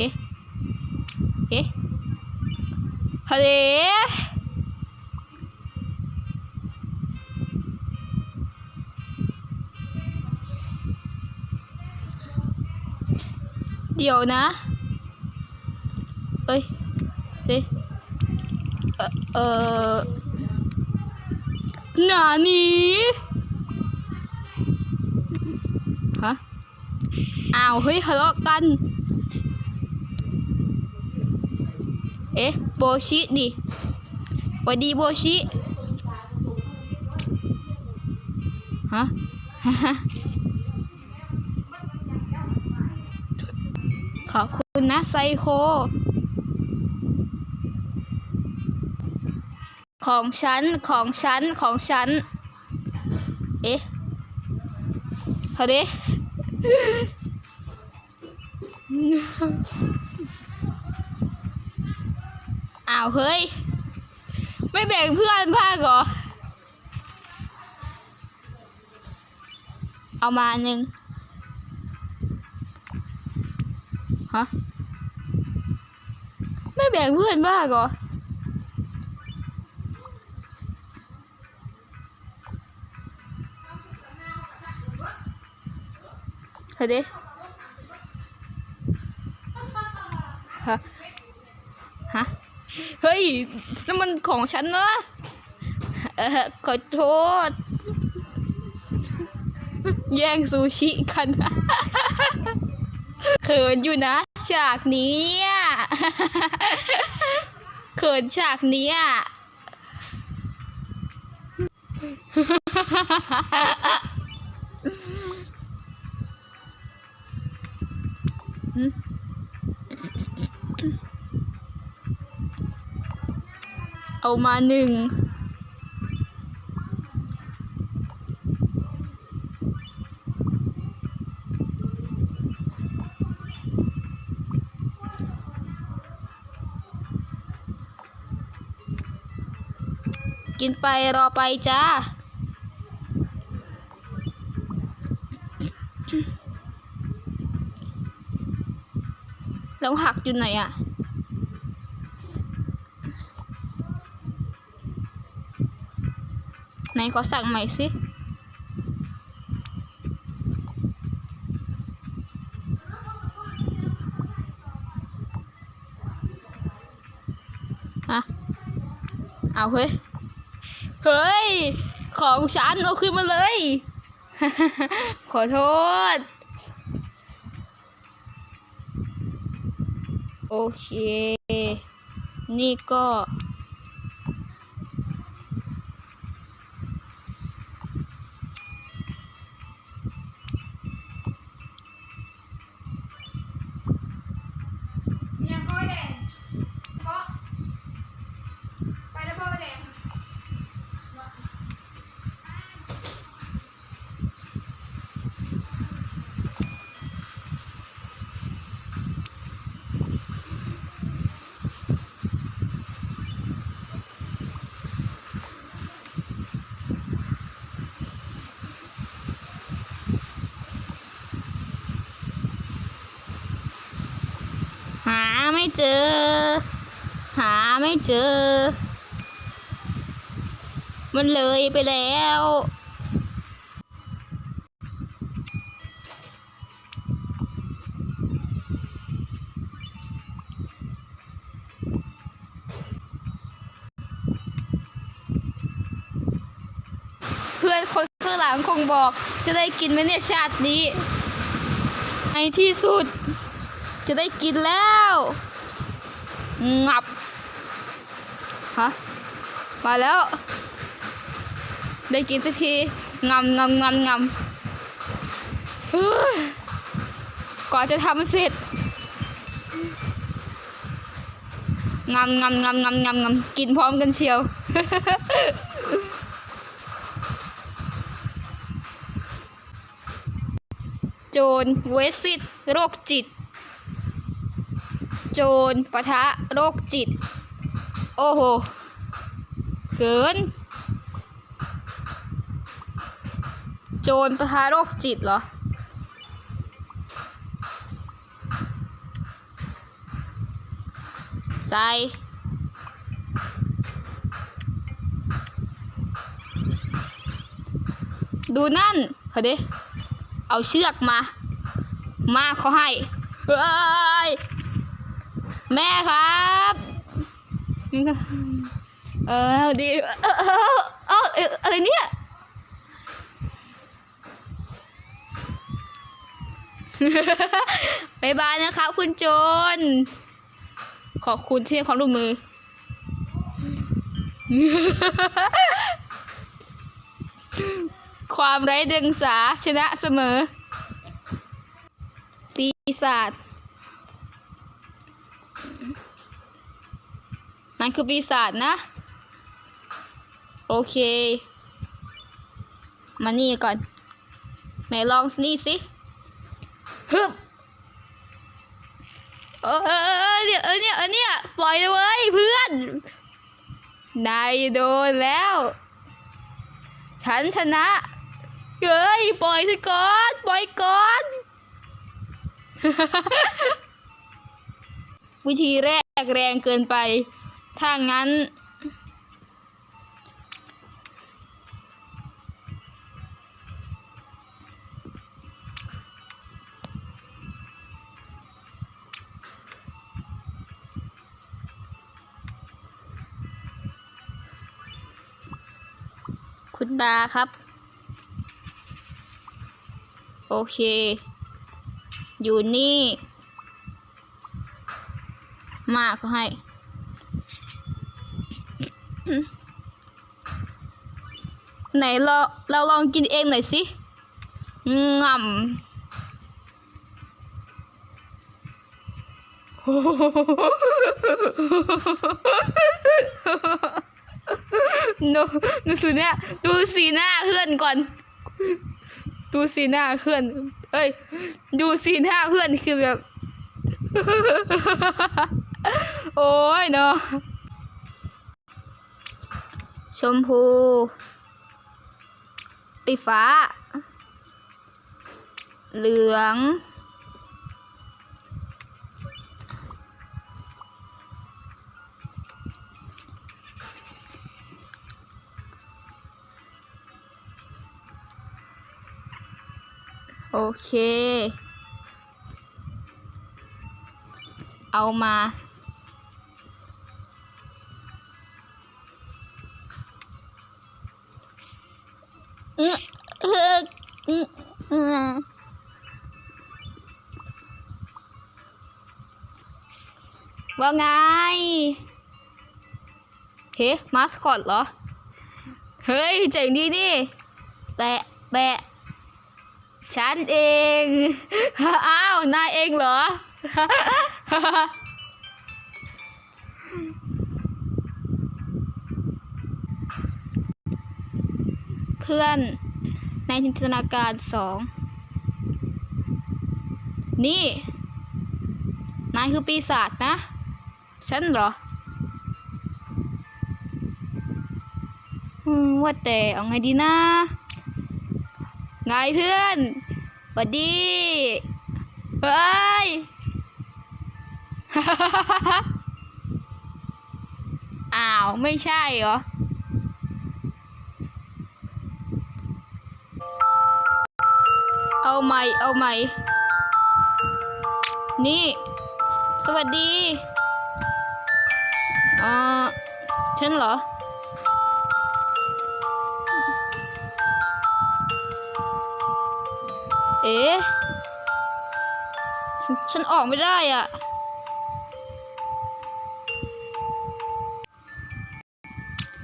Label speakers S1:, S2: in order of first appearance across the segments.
S1: เอ๊ะ เอ๊ะฮัลโหลเดี๋ยวนะ เอ้ยเอ๊ะเอ่อเอ่อหนานี้ฮะ อ้าว เฮ้ยทะเลาะกัน เอ๊ะ โบชิดิหวัสดีโบชิฮะฮะ ขอบคุณนะไซโค ของฉัน ของฉัน ของฉัน เอ๊ะเฮ้ยดิ อ้าวเฮ้ย ไม่แบ่งเพื่อนบ้างเหรอ เอามาหนึ่งฮะ ไม่แบ่งเพื่อนบ้างเหรอเฮ้ยดิฮะ ฮะ เฮ้ยนั่นมันของฉันนะเออขอโทษ แย่งซูชิกันเขินอยู่นะฉากนี้เขินฉากนี้อะ เอามาหนึ่งกินไปรอไปจ้า แล้วหักอยู่ไหนอะ ไห นขอสั่งใหม่สิฮะเอาเฮ้ย เฮ้ย ของฉันเอาขึ้นมาเลย ขอโทษ โอเค นี่ก็
S2: เนี่ยก็แดงก็ไปแล้วพ่อแดง
S1: หา ไม่เจอ หาไม่เจอ มันเลยไปแล้ว เพื่อนคนข้างหลังคงบอกจะได้กินไหมเนี่ยชาตินี้ในที่สุด จะได้กินแล้วงับฮะมาแล้ว ได้กินสักทีงำงำงำงำเฮ้ยก่อนจะทำเสร็จงำงำงำงำงำงำกินพร้อมกันเชียว โจรเวสิตโรคจิต จรปะทะโรคจิต โอ้โห เกิน โจรปะทะโรคจิตเหรอ ใส่ดูนั่นเฮ้ยดิ เอาเชือกมา มาเขาให้เฮ้ย แม่ครับเออดีเออเออเออเอออะไรเนี่ยบายบายนะครับคุณโจน ขอบคุณที่ความร่วมมือ ความไร้เดียงสาชนะเสมอ ปีศาจ นั่นคือปีศาจนะ โอเค มานี่ก่อน ไหนลองนี่สิฮึบเออเออเออเนี่ยเออเนี่ยเออเนี่ยปล่อยเลยเว้ยเพื่อนนายโดนแล้ว ฉันชนะเฮ้ยปล่อยสิก่อนปล่อยก่อนวิธีแรกแรงเกินไป ถ้างั้น คุณตาครับ โอเค อยู่นี่ มากก็ให้ ไหนเราเราลองกินเองหน่อยสิงำดูดูสีหน้าดูสีหน้าเพื่อนก่อน ดูสีหน้าเพื่อน เอ้ย ดูสีหน้าเพื่อนคือแบบ โอ้ยเนาะ ชมพูไอ้ฟ้า เหลือง โอเค เอามา ว่าไง เฮ้มาสคอตเหรอ เฮ้ย เจ๋งดีนี่แปะ แปะ ฉันเอง อ้าว นายเองเหรอ พื่อนในจินตนาการสอง นี่ นายคือปีศาจนะ ฉันเหรออืมว่าแต่เอาไงดีนะไงเพื่อนสวัสดี เฮ้ย อ้าว ไม่ใช่เหรอ เอาใหม่ เอาใหม่ นี่ สวัสดีเอ่อฉันเหรอ เอ๊ะฉันฉันออกไม่ได้อะ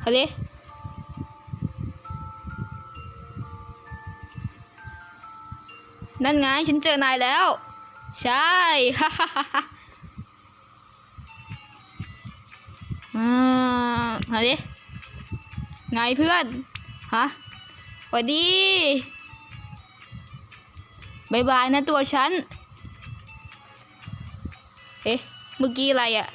S1: ฮัล นั่นไงฉันเจอนายแล้ว ใช่ฮ่าฮ่าฮ่าฮ่าอ่าฮัลโหลไงเพื่อน ฮะสวัสดีบายบายนะตัวฉัน เอ๊ะ เมื่อกี้อะไรอะ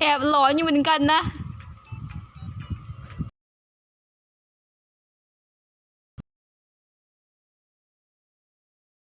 S1: แอบหลอนอยู่เหมือนกันนะ